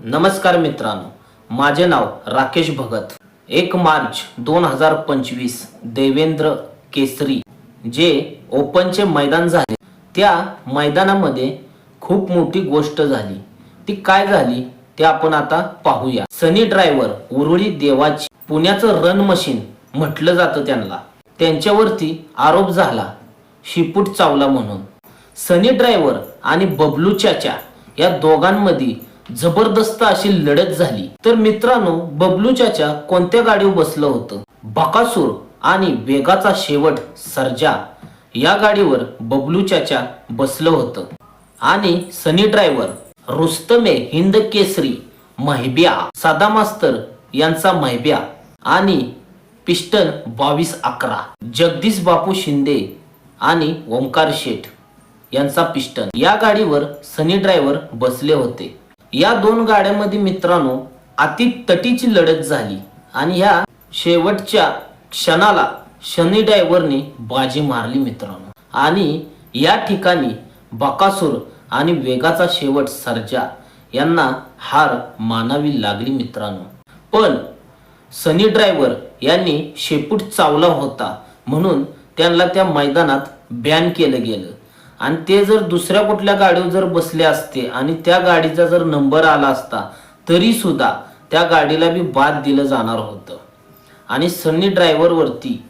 नमस्कार मित्रांनो. माझे नाव राकेश भगत. एक मार्च दोन हजार पंचवीस देवेंद्र केसरी. जे ओपनचे मैदान झाले. त्या मैदानामध्ये खूप मोठी गोष्ट झाली. ती काय झाली? ते आपण आता पाहूया. सनी ड्रायव्हर उरुळी देवाची पुण्याचं रन मशीन म्हटलं जातं त्यांना. त्यांच्यावरती आरोप झाला. शिपूट चावला म्हणून. सनी ड्रायव्हर आणि बबलू चाचा या दोघांमध्ये जबरदस्त अशी लढत झाली. तर मित्रांनो बबलू चाचा कोणत्या गाडीवर बसलं होतं? बकासूर आणि वेगाचा शेवट सर्जा या गाडीवर बबलू चाचा बसलं होतं. आणि सनी ड्रायव्हर रुस्तमे हिंद केसरी महिब्या सादा मास्तर यांचा महिब्या आणि पिस्टन बावीस अकरा जगदीश बापू शिंदे आणि ओंकार शेठ यांचा पिस्टन या गाडीवर सनी ड्रायव्हर बसले होते. या दोन गाड्यांमध्ये मित्रांनो अति तटीची लढत झाली आणि ह्या शेवटच्या क्षणाला शनी ड्रायव्हरने बाजी मारली मित्रांनो. आणि या ठिकाणी बकासूर आणि वेगाचा शेवट सर्जा यांना हार मानावी लागली मित्रांनो. पण सनी ड्रायव्हर यांनी शेपूट चावला होता म्हणून त्यांना त्या मैदानात बॅन केलं गेलं. आणि ते जर दुसऱ्या कुठल्या गाडीवर जर बसले असते आणि त्या गाडीचा जर नंबर आला असता तरी सुद्धा त्या गाडीला बी बाद दिलं जाणार होतं. आणि सन्नी ड्रायव्हरवरती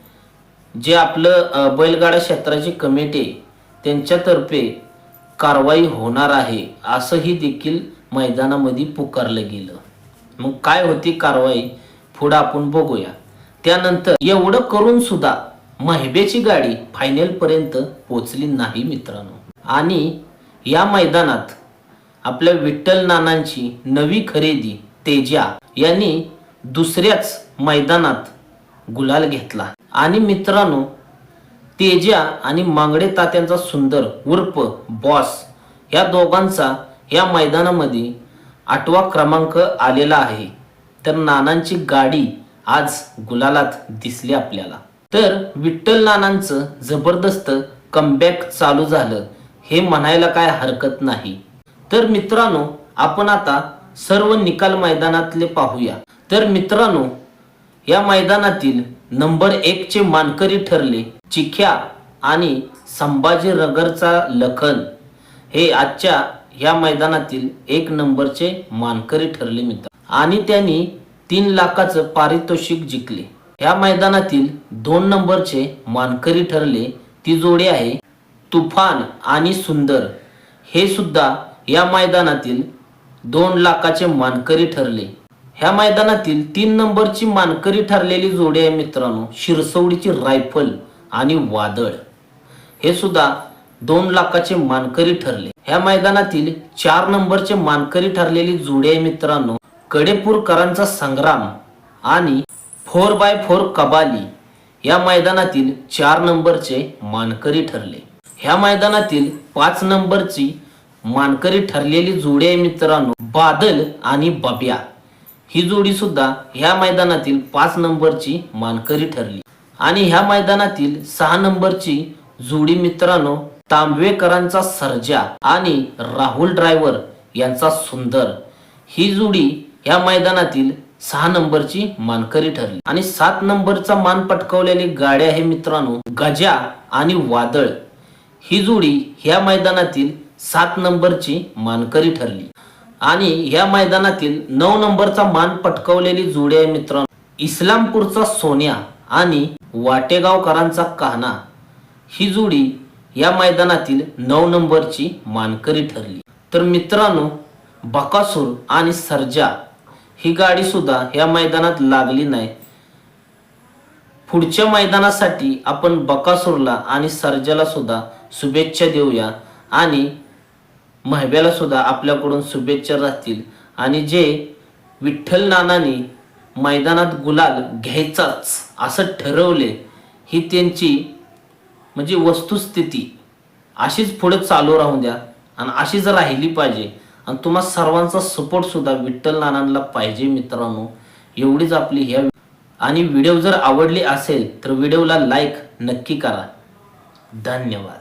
जे आपलं बैलगाडा क्षेत्राची कमिटी त्यांच्यातर्फे कारवाई होणार आहे असंही देखील मैदानामध्ये पुकारलं गेलं. मग काय होती कारवाई? पुढं आपण बघूया. त्यानंतर एवढं करून सुद्धा महिबेची गाडी फायनलपर्यंत पोचली नाही मित्रांनो. आणि या मैदानात आपल्या विठ्ठल नानांची नवी खरेदी तेजा यांनी दुसऱ्याच मैदानात गुलाल घेतला. आणि मित्रांनो तेजा आणि मांगडे तात्यांचा सुंदर उर्फ बॉस या दोघांचा या मैदानामध्ये आठवा क्रमांक आलेला आहे. तर नानांची गाडी आज गुलालात दिसली आपल्याला. तर विठ्ठल नानांचं जबरदस्त कमबॅक चालू झालं. हे म्हणायला काय हरकत नाही. तर मित्रांनो आपण आता सर्व निकाल मैदानातले पाहूया. तर मित्रांनो या मैदानातील नंबर एक चे मानकरी ठरले चिख्या आणि संभाजी रगरचा लखन. हे आजच्या या मैदानातील एक नंबरचे मानकरी ठरले मित्र. आणि त्यांनी तीन लाखाचं पारितोषिक जिंकले. या मैदानातील दोन नंबरचे मानकरी ठरले. ती जोडी आहे तुफान आणि सुंदर. हे सुद्धा या मैदानातील दोन लाखाचे मानकरी ठरले. ह्या मैदानातील तीन नंबरची मानकरी ठरलेली जोडी आहे मित्रांनो शिरसवडीची रायफल आणि वादळ. हे सुद्धा दोन लाखाचे मानकरी ठरले. ह्या मैदानातील चार नंबरचे मानकरी ठरलेली जोडी आहे मित्रांनो कडेपूरकरांचा संग्राम आणि फोर बाय फोर कबाली या मैदानातील चार नंबरचे मानकरी ठरले. ह्या मैदानातील पाच नंबरची मानकरी ठरलेली जोडी आहे मित्रांनो बादल आणि बब्या. ही जोडी सुद्धा ह्या मैदानातील पाच नंबरची मानकरी ठरली. आणि ह्या मैदानातील सहा नंबरची जोडी मित्रांनो तांबवेकरांचा सर्जा आणि राहुल ड्रायव्हर यांचा सुंदर. ही जोडी ह्या मैदानातील सहा नंबरची मानकरी ठरली. आणि सात नंबरचा मान पटकावलेली गाडी आहे मित्रांनो गजा आणि वादळ. ही जोडी ह्या मैदानातील सात नंबरची मानकरी ठरली. आणि ह्या मैदानातील नऊ नंबरचा मान पटकावलेली जोडी आहे मित्रांनो इस्लामपूरचा सोन्या आणि वाटेगावकरांचा कान्हा. ही जोडी या मैदानातील नऊ नंबरची मानकरी ठरली. तर मित्रांनो बकासूर आणि सर्जा ही गाडी सुद्धा या मैदानात लागली नाही. पुढच्या मैदानासाठी आपण बकासूरला आणि सर्जाला सुद्धा शुभेच्छा देऊया आणि महब्याला सुद्धा आपल्याकडून शुभेच्छा राहतील आणि जे विठ्ठल नानानी मैदानात गुलाल घ्यायचाच असं ठरवले ही त्यांची म्हणजे वस्तुस्थिती. अशीच पुढे चालू राहून द्या आणि अशीच राहिली पाहिजे. आणि तुम्हा सर्वांचा सपोर्ट सुद्धा विठ्ठल नानांना पाहिजे मित्रांनो. एवढीच आपली ह्या आणि व्हिडिओ जर आवडली असेल तर व्हिडिओला लाईक नक्की करा. धन्यवाद.